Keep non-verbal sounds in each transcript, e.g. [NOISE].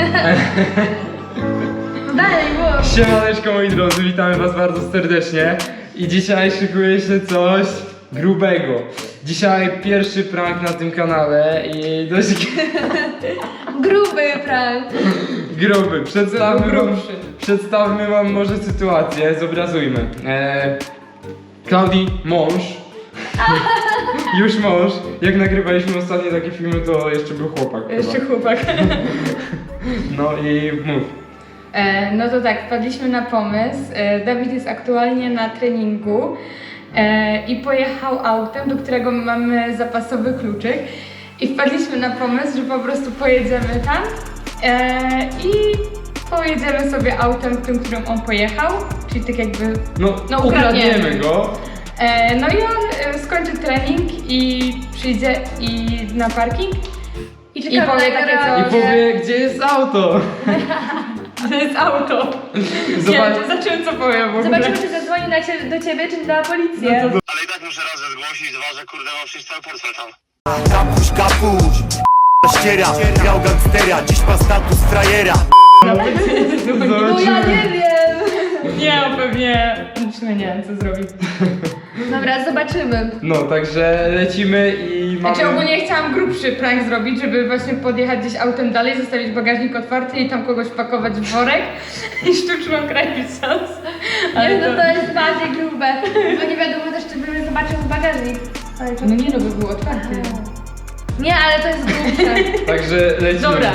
[LAUGHS] Dalej, mów. Siemaneczko moi drodzy, witamy was bardzo serdecznie i dzisiaj szykuje się coś grubego. Dzisiaj pierwszy prank na tym kanale i dość [LAUGHS] Gruby prank. gruby. Przedstawmy wam, Grubszy. przedstawmy wam może sytuację, zobrazujmy. E, Klaudii mąż, [LAUGHS] już mąż, jak nagrywaliśmy ostatnie takie filmy to jeszcze był chłopak Jeszcze chyba. chłopak. No i mów. E, no to tak, wpadliśmy na pomysł. E, Dawid jest aktualnie na treningu e, i pojechał autem, do którego mamy zapasowy kluczyk. I wpadliśmy na pomysł, że po prostu pojedziemy tam e, i pojedziemy sobie autem, tym, którym on pojechał. Czyli tak jakby. No, No, ukradniemy ukradniemy. go. E, no i on e, skończy trening i przyjdzie i na parking. I I powie takie. I powie, gdzie jest auto. [LAUGHS] To jest auto. [LAUGHS] Zobacz, Nie, za czym co powiem w ogóle? Zobaczymy, czy zadzwoni na cie, do ciebie, czy na policję. No to Ale i tak muszę raz zgłosić, dwa, że kurde mam przecież cały portfel tam. Kapuś, kapuś, ściera, grał gangstera, dziś ma status frajera. No ja zobaczymy. nie wiem. Nie, on pewnie. Znaczy, nie wiem, co zrobić. [LAUGHS] Dobra, zobaczymy. No, także lecimy i mamy... Znaczy, ogólnie chciałam grubszy prank zrobić, żeby właśnie podjechać gdzieś autem dalej, zostawić bagażnik otwarty i tam kogoś pakować w worek [LAUGHS] i sztuczną kręcić sens. Nie, no to jest bardziej grube. Bo nie wiadomo też, czy bym zobaczył bagażnik. Ale to... No nie, no by był otwarty. Nie, ale to jest grubsze. [LAUGHS] Także lecimy. Dobra.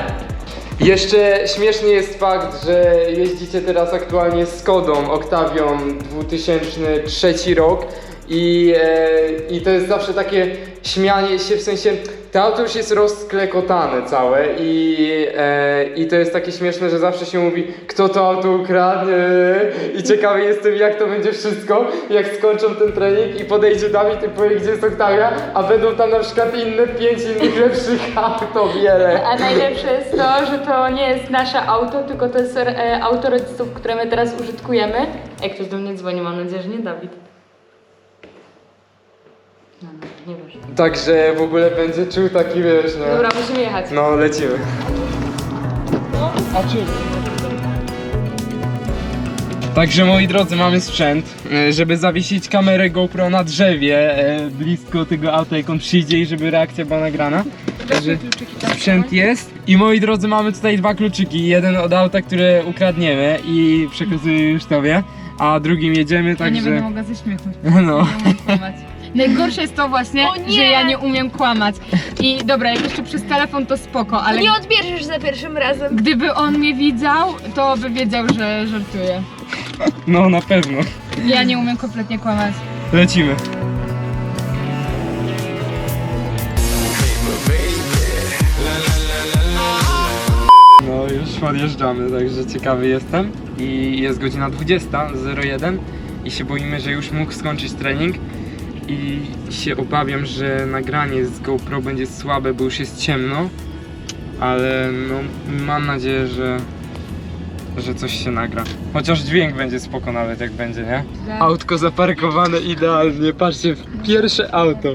Jeszcze śmieszny jest fakt, że jeździcie teraz aktualnie z Kodą Octavią 2003 rok i, e, i to jest zawsze takie śmianie się, w sensie to auto już jest rozklekotane całe i, e, i to jest takie śmieszne, że zawsze się mówi kto to auto ukradł e, i ciekawy jestem jak to będzie wszystko, jak skończą ten trening i podejdzie Dawid i powie gdzie jest Octavia, a będą tam na przykład inne pięć innych [LAUGHS] lepszych aut o wiele. A najlepsze jest to, że to nie jest nasze auto, tylko to jest e, auto rodziców, które my teraz użytkujemy. Jak ktoś do mnie dzwoni, mam nadzieję, że nie Dawid. No, no, nie wiesz. Także w ogóle będzie czuł taki wiesz, nie? Dobra, musimy jechać. No lecimy. A czym? Także moi drodzy, mamy sprzęt, e, żeby zawiesić kamerę GoPro na drzewie e, blisko tego auta, jak on przyjdzie i żeby reakcja była nagrana. Także sprzęt jest i moi drodzy, mamy tutaj dwa kluczyki. Jeden od auta, które ukradniemy i przekazuję już tobie, a drugim jedziemy, Ja nie także... będę mogła ze śmiechu. [LAUGHS] No. Nie. Najgorsze jest to właśnie, O nie! że ja nie umiem kłamać. I dobra, jak jeszcze przez telefon to spoko, ale Nie odbierzesz za pierwszym razem. gdyby on mnie widział, to by wiedział, że żartuję. no na pewno. Ja nie umiem kompletnie kłamać. Lecimy. No już podjeżdżamy, także ciekawy jestem. I jest godzina 20.01 i się boimy, że już mógł skończyć trening. I się obawiam, że nagranie z GoPro będzie słabe, bo już jest ciemno. Ale no mam nadzieję, że, że coś się nagra. Chociaż dźwięk będzie spoko nawet jak będzie, nie? Autko zaparkowane idealnie. Patrzcie, pierwsze auto.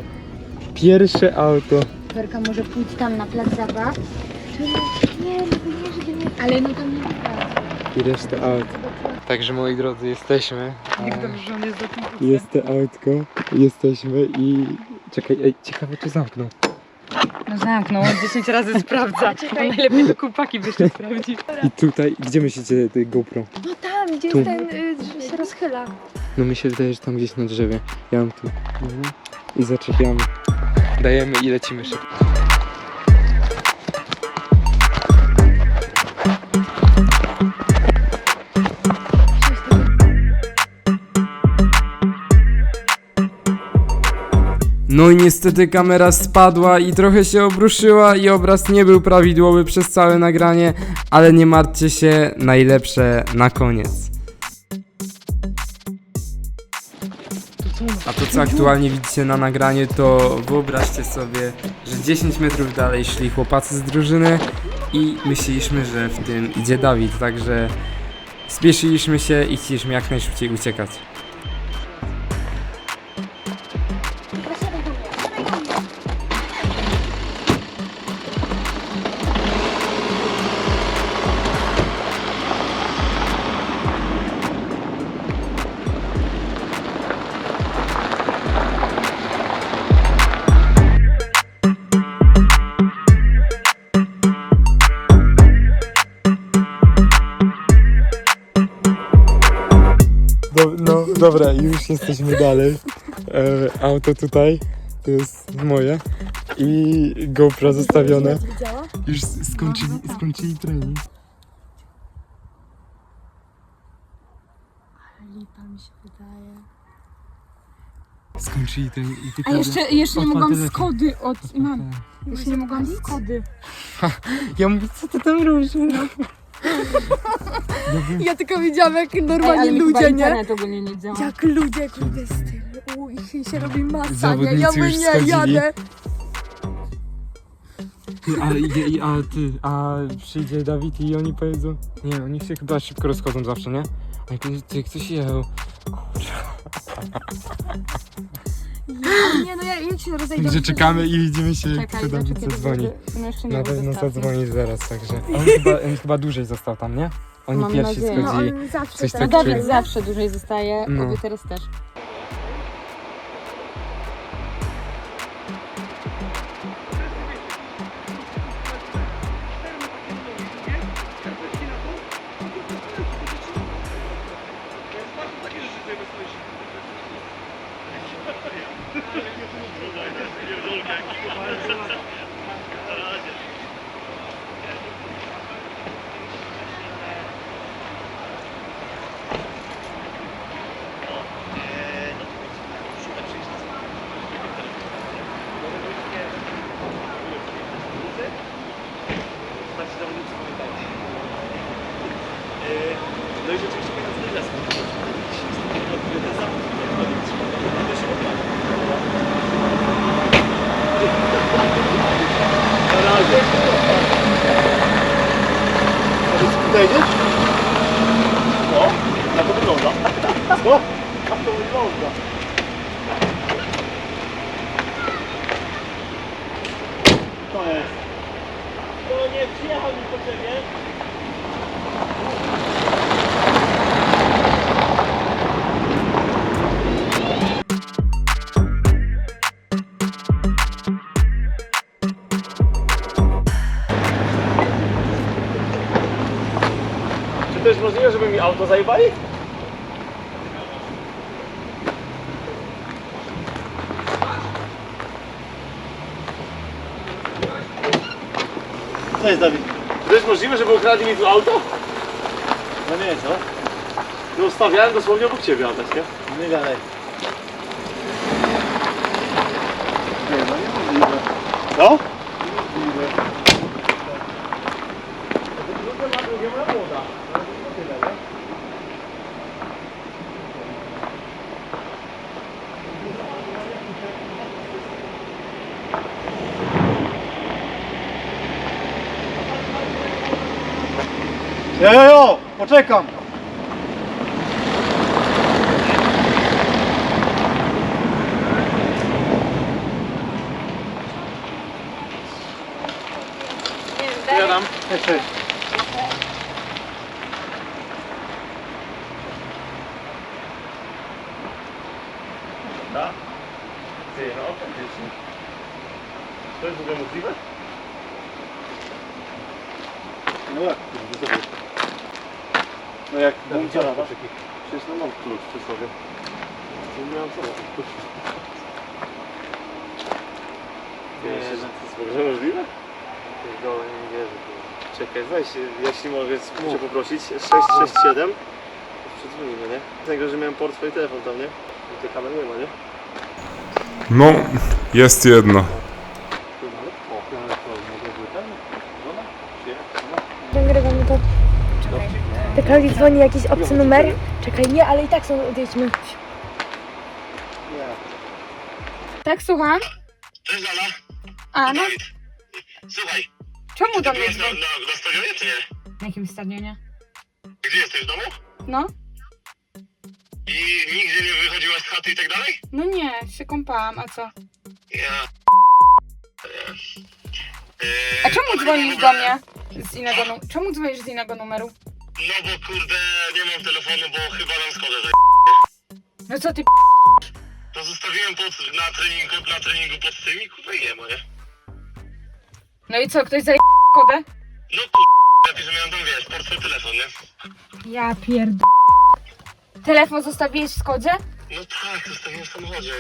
Pierwsze auto. Werka może pójdź tam na plac zabaw. Nie, no nie, żeby nie... Ale no to nie... I resztę aut. Także moi drodzy, jesteśmy. Jak dobrze, że on jest za tym Jest to autko, jesteśmy i... Czekaj, ej, ciekawe czy zamknął. No zamknął, on 10 razy [LAUGHS] sprawdza. On najlepiej to kupaki by jeszcze sprawdził. I tutaj, gdzie myślicie tej GoPro? No tam, gdzie Tu. jest ten, y, że się rozchyla. No mi się wydaje, że tam gdzieś na drzewie. Ja mam tu. Mhm. I zaczepiamy. Dajemy i lecimy szybko. No i niestety kamera spadła i trochę się obruszyła i obraz nie był prawidłowy przez całe nagranie, ale nie martwcie się, najlepsze na koniec. A to co aktualnie widzicie na nagraniu to wyobraźcie sobie, że 10 metrów dalej szli chłopacy z drużyny i myśleliśmy, że w tym idzie Dawid, także spieszyliśmy się i chcieliśmy jak najszybciej uciekać. Dobra, już jesteśmy dalej. E, auto tutaj, to jest moje. I GoPro zostawione. Już skończyli, skończyli trening. Lipa mi się wydaje. Skończyli trening i ty A jeszcze, jeszcze nie mogłam skody od... Mam. Jeszcze nie mogłam skody. [LAUGHS] Ja mówię, co ty tam robisz? Ja tylko widziałam jak normalnie ludzie, nie? Jak ludzie, kurde, z tyłu i się robi masa, nie? Ja Zawodnicy już nie, schodzili. jadę. Ty, ale idzie, i- a ty, a przyjdzie Dawid i oni powiedzą, nie, oni się chyba szybko rozchodzą zawsze, nie? Oni powiedzą, ty, ktoś jechał. Nie, no ja, jak się rozejdę... Także czekamy i widzimy się, jak Czekaj, to Dawid zaczekaj, zadzwoni. Na pewno zadzwoni zaraz, także. A On chyba, on chyba dłużej został tam, nie? Oni Mam pierwsi nadzieję. schodzili. No, on zawsze Coś tak. tak No Dawid czuję. zawsze dłużej zostaje, No. oby teraz też. To nie przyjechał mi po ciebie. Czy to jest możliwe, żeby mi auto zajebali? Co jest Dawid? To jest możliwe, żeby ukradli mi tu auto? No nie, co? No ustawiałem dosłownie obok ciebie, Adaś, nie? Nie gadaj. Nie, no niemożliwe. Co? Niemożliwe. Drugie ma drugie moja młoda. Ale to tyle, nie? Jo, jo, jo, poczekam. Cześć, cześć. Tak? Ty, no autentycznie. To jest w ogóle możliwe? No jak? kurde, to było? No jak mam co masz? Przecież no mam klucz przy sobie. Nie miałem co. Nie, że to jest w ogóle możliwe? Pierdolę, nie wierzę. Czekaj, weź, jeśli mogę cię poprosić, 667 Przedzwonimy, nie? Tego, że miałem portfel i telefon tam, nie? I tej kamery nie ma, nie? No, jest jedno. Nagrywamy to. Czekaj. Klaudii dzwoni jakiś obcy numer. Czekaj, nie, ale i tak są, odjedźmy. Tak, słucham? Cześć Lala. A, no, Dawid. Słuchaj, czemu do ty mnie byłeś na, dzwoni? na, na stadionie czy nie? Na jakim stadionie? Gdzie jesteś w domu? No? I nigdzie nie wychodziłaś z chaty i tak dalej? No nie, się kąpałam, a co? Ja... A czemu dzwonisz do mnie z innego numeru? Czemu dzwonisz z innego numeru? No bo kurde, nie mam telefonu, bo chyba nam skodę zaj... No co ty To zostawiłem pod, na, treningu, na treningu pod tym i kurwa nie ma, nie? No i co, ktoś zaje kodę? No lepiej, że miałem tam, wiesz, portfel, telefon, nie? Ja pierd... Telefon zostawiłeś w Skodzie? No tak, zostawiłem w samochodzie,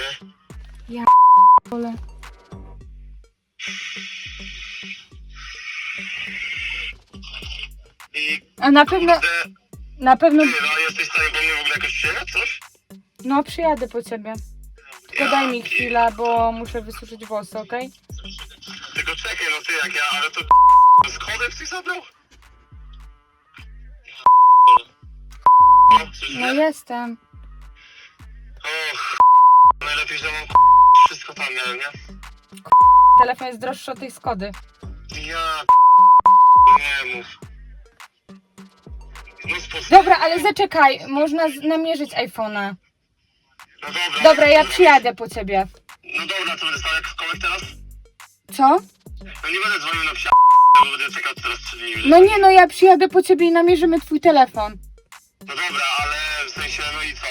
nie? Ole. I A na pewno, kurde, na pewno, ty, no jesteś w stanie po mnie w ogóle jakoś przyjechać, coś? no przyjadę po ciebie. Tylko daj mi chwilę, bo muszę wysuszyć włosy, okej? Tylko czekaj, no ty jak ja, ale to kodem coś zabrał? No, No nie? jestem. Och, najlepiej, że mam wszystko tam miałem, nie? Telefon jest droższy od tej Skody. Ja nie mów. Dobra, ale zaczekaj, można z- namierzyć iPhone'a. No dobra. Dobra, ja przyjadę po ciebie. No dobra, to będę stał jak kołek teraz? Co? No nie będę dzwonił na psia, bo będę czekał teraz 3 dni. No nie, no ja przyjadę po ciebie i namierzymy twój telefon. No dobra, ale w sensie, no i co?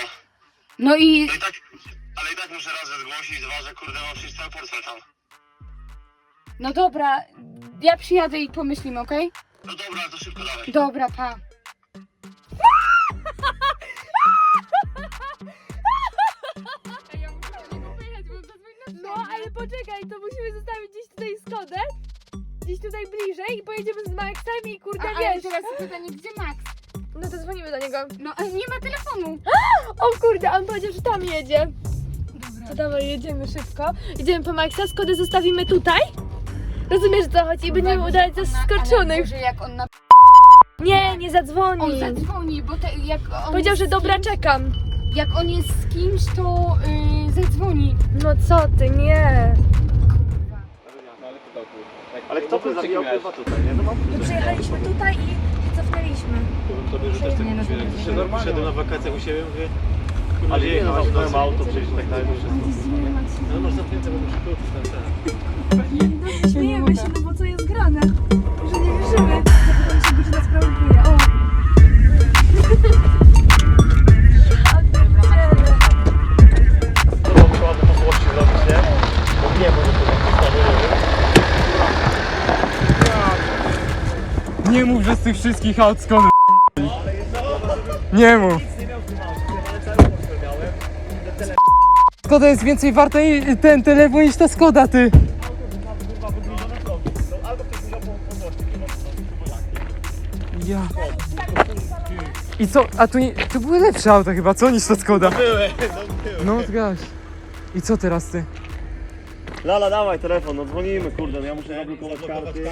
No i No i tak, ale i tak muszę raz że zgłosić, dwa, że kurde mam przecież cały portfel tam. No dobra, ja przyjadę i pomyślimy, okej? No dobra, to szybko dalej. Dobra, pa. No, ale poczekaj, to musimy zostawić gdzieś tutaj Skodę, gdzieś tutaj bliżej i pojedziemy z Maxem i kurde, wiesz. teraz pytanie, gdzie Max? No to dzwonimy do niego. No, ale nie ma telefonu. [GASPS] O kurde, on powiedział, że tam jedzie. To dawaj, jedziemy szybko. Idziemy po Maxa, Skodę zostawimy tutaj. Rozumiesz o co chodzi? I będziemy udawać zaskoczonych. Może jak on na... Nie, nie On zadzwoni. zadzwoni, bo te, jak on Powiedział, że dobra, czekam. Jak on jest z kimś, to yy, zadzwoni. No co ty, nie. Ale kto by zabijał kurwa tutaj, nie? No mam No przyjechaliśmy tutaj i, i cofnęliśmy. Tobie, że też tak mówię, jak przyszedłem, przyszedłem na wakacje u siebie, mówię, ale nie jechać, dałem auto, przecież tak dalej, wszystko. No masz zamknięte, bo muszę kluczyć ten, ten. Wszystkich aut skąd [LAUGHS] Nie mów. Skoda jest więcej warta i ten telefon niż ta Skoda, ty. Ja. I co? A tu, nie, tu były lepsze auta chyba, co niż ta Skoda? Były, no No zgaś. I co teraz ty? Lala, dawaj telefon, no dzwonimy, kurde, no ja muszę zablokować karty,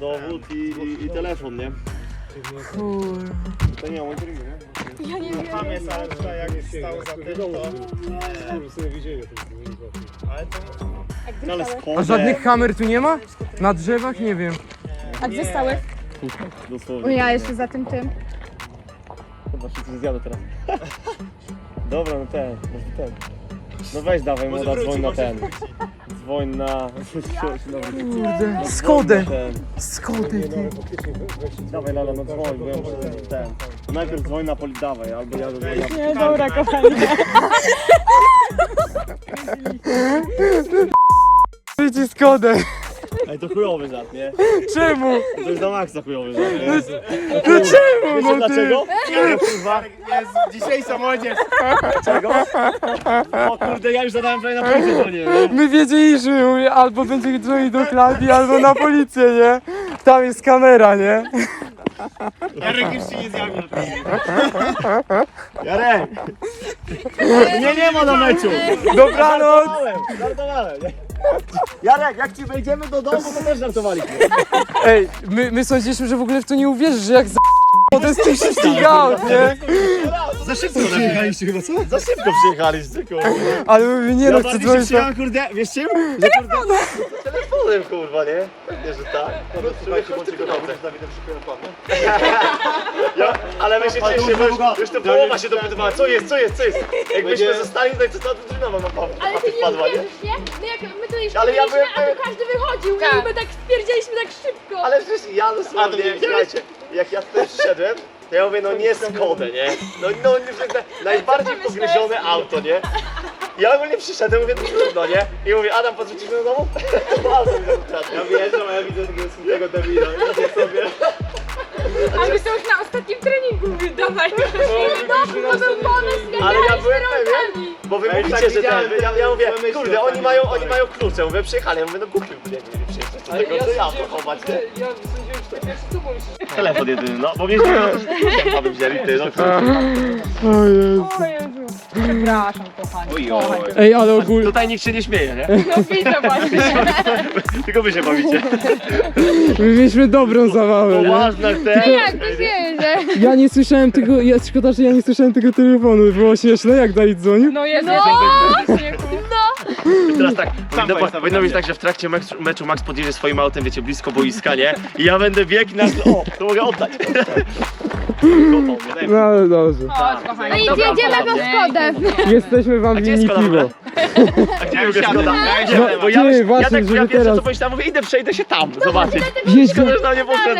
dowód i, i, i telefon, nie? Kur... To nie, on nie? Ja nie wiem. Tam jest, tutaj jak stał za tym, to... Ale to... No ale skąd? A żadnych kamer tu nie ma? Na drzewach? Nie wiem. A gdzie stały? Dosłownie. O ja jeszcze za tym tym. Chyba się coś zjadę teraz. Dobra, no ten, może ten. No weź dawaj, młoda, dzwoń na ten. Dzwoń na... Kurde. Skodę. Skodę ty. Dawaj Lala, no dzwoń, bo ja muszę ten. Najpierw dzwoń na poli, dawaj, albo ja dzwonię na... Nie, dobra, kochani. Skodę. Ej, to chujowy żart, nie? Czemu? To jest na maksa chujowy żart, nie? No czemu? Wiecie No ty? dlaczego? Nie, kurwa. Jest dzisiejsza młodzież. Dlaczego? O kurde, ja już zadałem prawie na policję dzwonię, nie? My wiedzieliśmy, mówię, albo będzie dzwonić do Klaudii, albo na policję, nie? Tam jest kamera, nie? Jarek już się nie zjawił. Jarek! Nie, nie ma na meczu! Dobranoc! Żartowałem, żartowałem. nie? Jarek, jak ci wejdziemy do domu, to też żartowaliśmy. Ej, my, my sądziliśmy, że w ogóle w to nie uwierzysz, że jak za... Potem z tych wszystkich aut, nie? Za szybko przyjechaliście chyba, co? Za szybko przyjechaliście, kurde. Ale mówię, nie no, chcę bardziej się dzwonić na... przyjechałem, kurde, wiesz czym? Że kurde... Telefonem, kurwa, nie? Nie, że tak. No, słuchajcie, bądźcie gotowi. [LAUGHS] Ja, ale my się cieszymy, bo już, już to połowa się dopytywała, co jest, co jest, co jest. Jakbyśmy zostali, to co ta drużyna ma na Ale ty nie wpadła, nie? uwierzysz, nie? My jak my tutaj Ale ja byłem- a tu każdy wychodził Tak. i my tak stwierdziliśmy tak szybko. Ale przecież ja dosłownie, słuchajcie, jak ja tutaj przyszedłem, to ja mówię, no nie Skodę, nie? No, no nie, na- najbardziej pogryzione auto, nie? Ja ogólnie przyszedłem, mówię, no trudno, nie? I mówię, Adam, podrzucisz mnie do domu? Auto mi zakradł. Ja wyjeżdżam, a ja widzę takiego smutnego debila, idzie sobie. A my to już na ostatnim treningu, mówię, dawaj. No, to był pomysł, nie Ale ja byłem pewien, bo wy mówicie, że ten, ja, ja mówię, kurde, oni mają, oni mają klucze, mówię, przyjechali, ja mówię, no kupił, nie mieli przyjechać, do tego, co ja pochować, nie? Ja sądziłem, że to pierwszy co pomyślałeś. Telefon jedyny, no, bo mnie nie to że kluczem aby wzięli, ty, no to... [LAUGHS] O Jezu. Przepraszam, kochani. Oj, oj. Ej, ale ogólnie... Tutaj nikt się nie śmieje, nie? No widzę właśnie. [LAUGHS] Tylko wy się bawicie. [LAUGHS] My mieliśmy dobrą zabawę, Poważna ten. Jak to się że... Ja nie słyszałem tego, ja, szkoda, że ja nie słyszałem tego telefonu, było śmieszne, jak Dawid dzwonił. No jest no. Teraz tak, powinno, po, powinno być tak, że w trakcie meczu, meczu Max podjedzie swoim autem, wiecie, blisko boiska, nie? I ja będę biegł na... O, to mogę oddać. [LAUGHS] No ale dobrze. Chodź, kochani. No i Dobra, jedziemy nie? Skodem. Jesteśmy wam gdzie winni jest Skoda? piwo. A gdzie jest Skoda? [LAUGHS] No, Bo ja, ty, myśl, ja właśnie, tak, żeby ja pierwsze teraz- co pomyślałem, mówię, idę, przejdę się tam, zobaczyć. Szkoda, że tam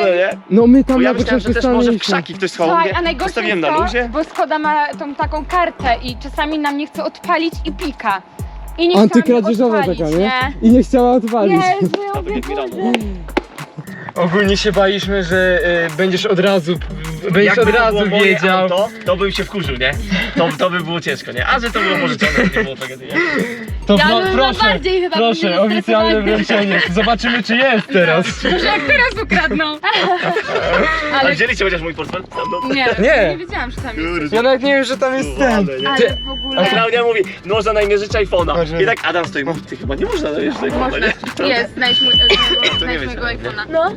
nie? No my Bo tam ja na myślałem, że początku też może w stanęliśmy. krzaki ktoś schował, Słuchaj, a najgorsze Postawiłem jest na to, luzie. bo Skoda ma tą taką kartę i czasami nam nie chce odpalić i pika. I nie Antykradzieżowa taka, odpalić, nie? I nie chciała odpalić. Jezu, nie grało. Ogólnie się baliśmy, że y, będziesz od razu, będziesz Jakby od to razu było moje wiedział. Auto, to bym się wkurzył, nie? To, to by było ciężko, nie? A że to było pożyczone, to nie było tragedii, nie? To Ja no, bym proszę, bardziej chyba proszę, oficjalne wręczenie. Zobaczymy czy jest teraz. Może jak teraz ukradną. [LAUGHS] Ale Ale wzięliście chociaż mój portfel? Tam, no. nie, Nie. nie wiedziałam, że tam jest. Kurde. Ja nawet nie wiem, że tam jest ten. Ładne, nie? Ale w ogóle... A Klaudia mówi, można najmierzyć iPhone'a. I tak Adam stoi, mówi, ty chyba nie można namierzyć iPhone'a, Można. nie? Jest, znajdź mój, [LAUGHS] znajdź mojego iPhone'a. No.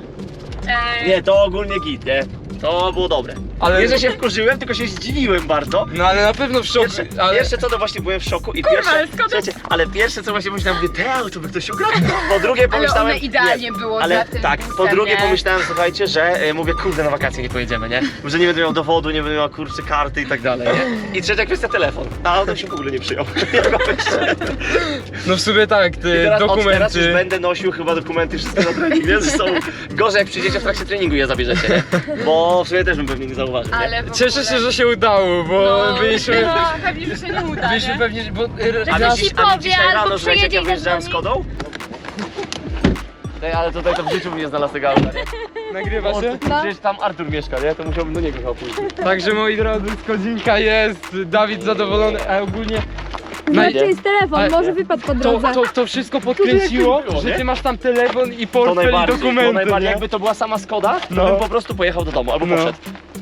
Nie, to ogólnie git, nie? To było dobre. Ale- Nie, że się wkurzyłem, tylko się zdziwiłem bardzo. No ale na pewno w szoku. Pierwsze, Ale... pierwsze co to właśnie byłem w szoku i Kurwa, pierwsze, ale skąd- słuchajcie, ale pierwsze co właśnie pomyślałem, mówię, te auto by ktoś ukradł. Po drugie ale pomyślałem, one idealnie nie, było ale za tym tak, po busem, drugie nie? pomyślałem, słuchajcie, że e, mówię, kurde, na wakacje nie pojedziemy, nie? Że nie będę miał dowodu, nie będę miał kurczę karty i tak dalej, nie? I trzecia kwestia telefon. A auto się w ogóle nie przyjął. [LAUGHS] No w sumie tak, I teraz, od teraz już dokumenty. będę nosił chyba dokumenty wszystkie na trening, nie? Zresztą [LAUGHS] gorzej jak przyjdziecie w trakcie treningu i je zabierzecie, nie? Bo w sumie też bym pewnie nie zauważył, nie? Ale w Cieszę ogóle- się, że się udało, bo No, byliśmy. [LAUGHS] No, pewnie, że się nie uda, Byliśmy nie? pewnie, bo A Ktoś mi, ci dziś, a mi powie, albo jak przyjedzie i wyjeżdżałem z zadzwoni. Kodą? Ej, ale tutaj to w życiu bym nie znalazł tego auta, nie? Nagrywa się? Przecież tam Artur mieszka, nie? To musiałbym do niego chyba pójść. Także moi drodzy, skodzinka jest, Dawid zadowolony, a ogólnie. Znaczy jest telefon, Ale- może wypadł po to, drodze. to, to wszystko podkręciło, było, że nie? ty masz tam telefon i To portfel i najbardziej, dokumenty. to najbardziej. nie? Jakby to była sama Skoda, to No. bym po prostu pojechał do domu albo No. poszedł.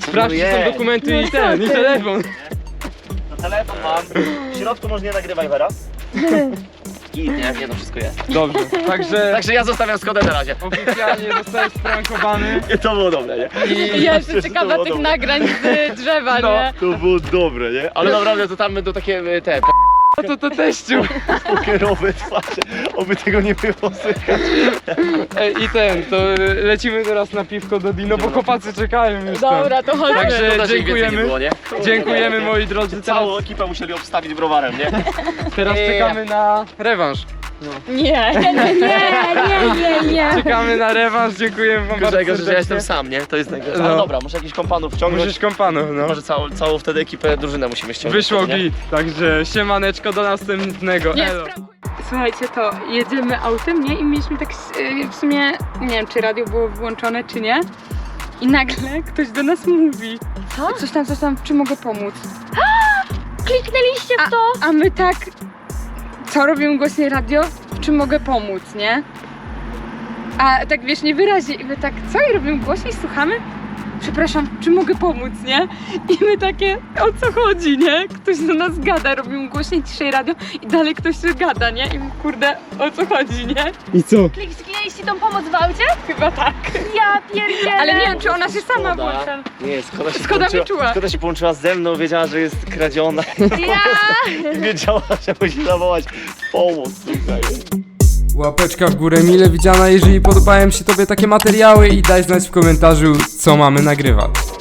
Sprawdź, czy są dokumenty No i co ten, i telefon. To telefon mam. W środku może nie nagrywaj Wera. [LAUGHS] I nie, nie, no wszystko jest. Dobrze, także Także ja zostawiam Skodę na razie. oficjalnie zostałeś sprankowany. I to było dobre, nie? I Ja To jestem ciekawa tych dobre. nagrań z drzewa, No. nie? To było dobre, nie? Ale naprawdę to tam będą takie e, te no to to teściu. [LAUGHS] pokerowe twarze. Oby tego nie było słychać. Ej, I ten, to lecimy teraz na piwko do Dino, bo chłopacy czekają już tam. Dobra, to chodźmy. Także Szkoda, że ich więcej nie dziękujemy. było, nie? Dziękujemy moi drodzy. Teraz, Całą ekipę musieli obstawić browarem, nie? teraz czekamy na rewanż. Nie, nie, nie, nie, nie, nie. Czekamy na rewanż, dziękujemy wam bardzo Tylko, że ja jestem sam, nie? To jest najgorsze. No. Ale dobra, muszę jakiś kompanów wciągnąć. Musisz kompanów, no. Może całą, całą wtedy ekipę, drużynę musimy ściągnąć. Wyszło nie? git, także siemaneczko do następnego. Nie, Elo. Słuchajcie, to jedziemy autem, nie? I mieliśmy tak e, w sumie, nie wiem, czy radio było włączone, czy nie. I nagle ktoś do nas mówi. Co? Coś tam, coś tam, czy mogę pomóc? [GASPS] Kliknęliście w to? A my tak, co robimy głośniej radio? Czy mogę pomóc, nie? A tak wiesz, niewyraźnie. I my tak, co? I robimy głośniej, słuchamy? Przepraszam, czy mogę pomóc, nie? I my takie, o co chodzi, nie? Ktoś do nas gada, robimy głośniej, ciszej radio i dalej ktoś się gada, nie? I my, kurde, o co chodzi, nie? I co? Kliknęliście tą pomoc w aucie? Chyba tak. Ja pierdzielę. Ale nie wiem, czy ona się sama włącza. Nie, Skoda się, Skoda połączyła, wyczuła. Skoda się połączyła ze mną, wiedziała, że jest kradziona Ja! [LAUGHS] i wiedziała, że musi zawołać pomoc. Słuchaj. Łapeczka w górę mile widziana, jeżeli podobają się Tobie takie materiały i daj znać w komentarzu, co mamy nagrywać.